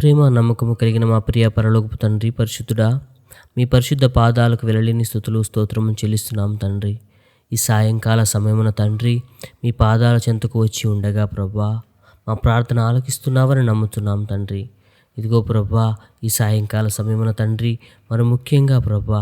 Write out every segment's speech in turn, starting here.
ప్రేమ నమ్మకము కలిగిన మా ప్రియ పరలోకపు తండ్రి పరిశుద్ధుడా మీ పరిశుద్ధ పాదాలకు వెళ్ళలేని స్థుతులు స్తోత్రము చెల్లిస్తున్నాం తండ్రి. ఈ సాయంకాల సమయమున తండ్రి మీ పాదాల చెంతకు వచ్చి ఉండగా ప్రభా మా ప్రార్థన ఆలకిస్తున్నావని నమ్ముతున్నాం తండ్రి. ఇదిగో ప్రభా ఈ సాయంకాల సమయమున తండ్రి మరి ముఖ్యంగా ప్రభా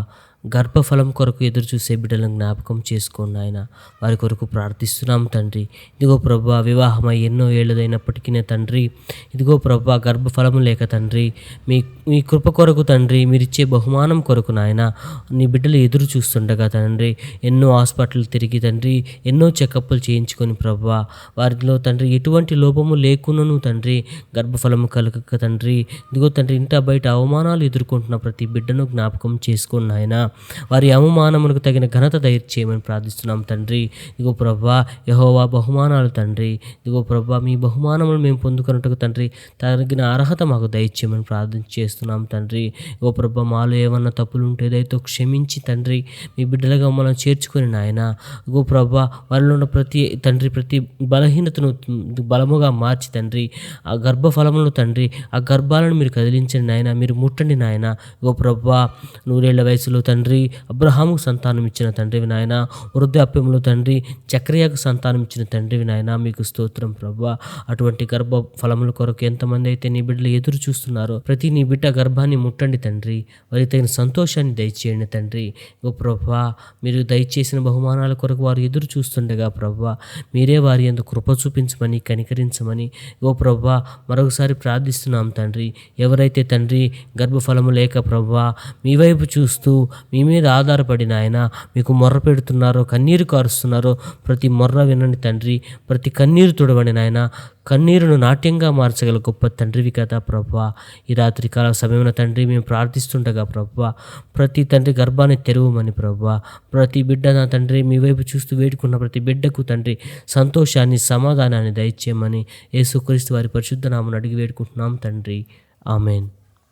గర్భఫలం కొరకు ఎదురు చూసే బిడ్డలను జ్ఞాపకం చేసుకోండి ఆయన వారి కొరకు ప్రార్థిస్తున్నాం తండ్రి. ఇదిగో ప్రభా వివాహమై ఎన్నో ఏళ్ళదైనప్పటికీ తండ్రి. ఇదిగో ప్రభా గర్భఫలము లేక తండ్రి. మీ మీ కృప కొరకు తండ్రి మీరిచ్చే బహుమానం కొరకు నాయన నీ బిడ్డలు ఎదురు చూస్తుండగా తండ్రి. ఎన్నో హాస్పిటల్ తిరిగి తండ్రి ఎన్నో చెకప్లు చేయించుకొని ప్రభా వారిలో తండ్రి ఎటువంటి లోపము లేకున్నను తండ్రి గర్భఫలము కలగక తండ్రి. ఇదిగో తండ్రి ఇంట బయట అవమానాలు ఎదుర్కొంటున్న ప్రతి బిడ్డను జ్ఞాపకం చేసుకున్న ఆయన వారి అవమానములకు తగిన ఘనత దయచేయమని ప్రార్థిస్తున్నాం తండ్రి. ఇగో ప్రభా యహోవా బహుమానాలు తండ్రి. ఇదిగో ప్రభా మీ బహుమానములు మేము పొందుకున్నట్టుకు తండ్రి తగిన అర్హత మాకు దయచేయమని ప్రార్థన చేస్తున్నాం తండ్రి. ఇగో ప్రభా మాలో ఏమన్నా తప్పులు ఉంటే దయతో క్షమించి తండ్రి. మీ బిడ్డలుగా మనం చేర్చుకొని నాయన. ఇగో ప్రభా వారిలో ఉన్న ప్రతి తండ్రి ప్రతి బలహీనతను బలముగా మార్చి తండ్రి. ఆ గర్భఫలములను తండ్రి ఆ గర్భాలను మీరు కదిలించండి నాయన. మీరు ముట్టండి నాయన. ఇగో ప్రభా నూరేళ్ళ వయసులో తండ్రి తండ్రి అబ్రహాముకు సంతానం ఇచ్చిన తండ్రివి నాయన. వృద్ధాప్యంలో తండ్రి చక్రియకు సంతానం ఇచ్చిన తండ్రివి నాయన. మీకు స్తోత్రం ప్రభా. అటువంటి గర్భ ఫలముల కొరకు ఎంతమంది అయితే నీ బిడ్డలు ఎదురు చూస్తున్నారో ప్రతి నీ బిడ్డ గర్భాన్ని ముట్టండి తండ్రి. వారికి తగిన సంతోషాన్ని దయచేయండి తండ్రి. ఓ ప్రభా మీరు దయచేసిన బహుమానాల కొరకు వారు ఎదురు చూస్తుండగా ప్రభా మీరే వారి ఎందు కృప చూపించమని కనికరించమని ఓ ప్రభా మరొకసారి ప్రార్థిస్తున్నాం తండ్రి. ఎవరైతే తండ్రి గర్భఫలము లేక ప్రభా మీ వైపు చూస్తూ మీ మీద ఆధారపడిన ఆయన మీకు మొర్ర పెడుతున్నారో కన్నీరు కారుస్తున్నారో ప్రతి మొర్ర వినండి తండ్రి ప్రతి కన్నీరు తుడవండి నాయన కన్నీరును నాట్యంగా మార్చగల గొప్ప తండ్రివి కదా ప్రభా ఈ రాత్రి కాల సమయంలో తండ్రి మేము ప్రార్థిస్తుండగా ప్రభా ప్రతి తండ్రి గర్భాన్ని తెరవమని ప్రభా ప్రతి బిడ్డ నా తండ్రి మీ వైపు చూస్తూ వేడుకున్న ప్రతి బిడ్డకు తండ్రి సంతోషాన్ని సమాధానాన్ని దయచేయమని యేసుక్రీస్తు వారి పరిశుద్ధ నామను అడిగి వేడుకుంటున్నాం తండ్రి. ఆమెన్.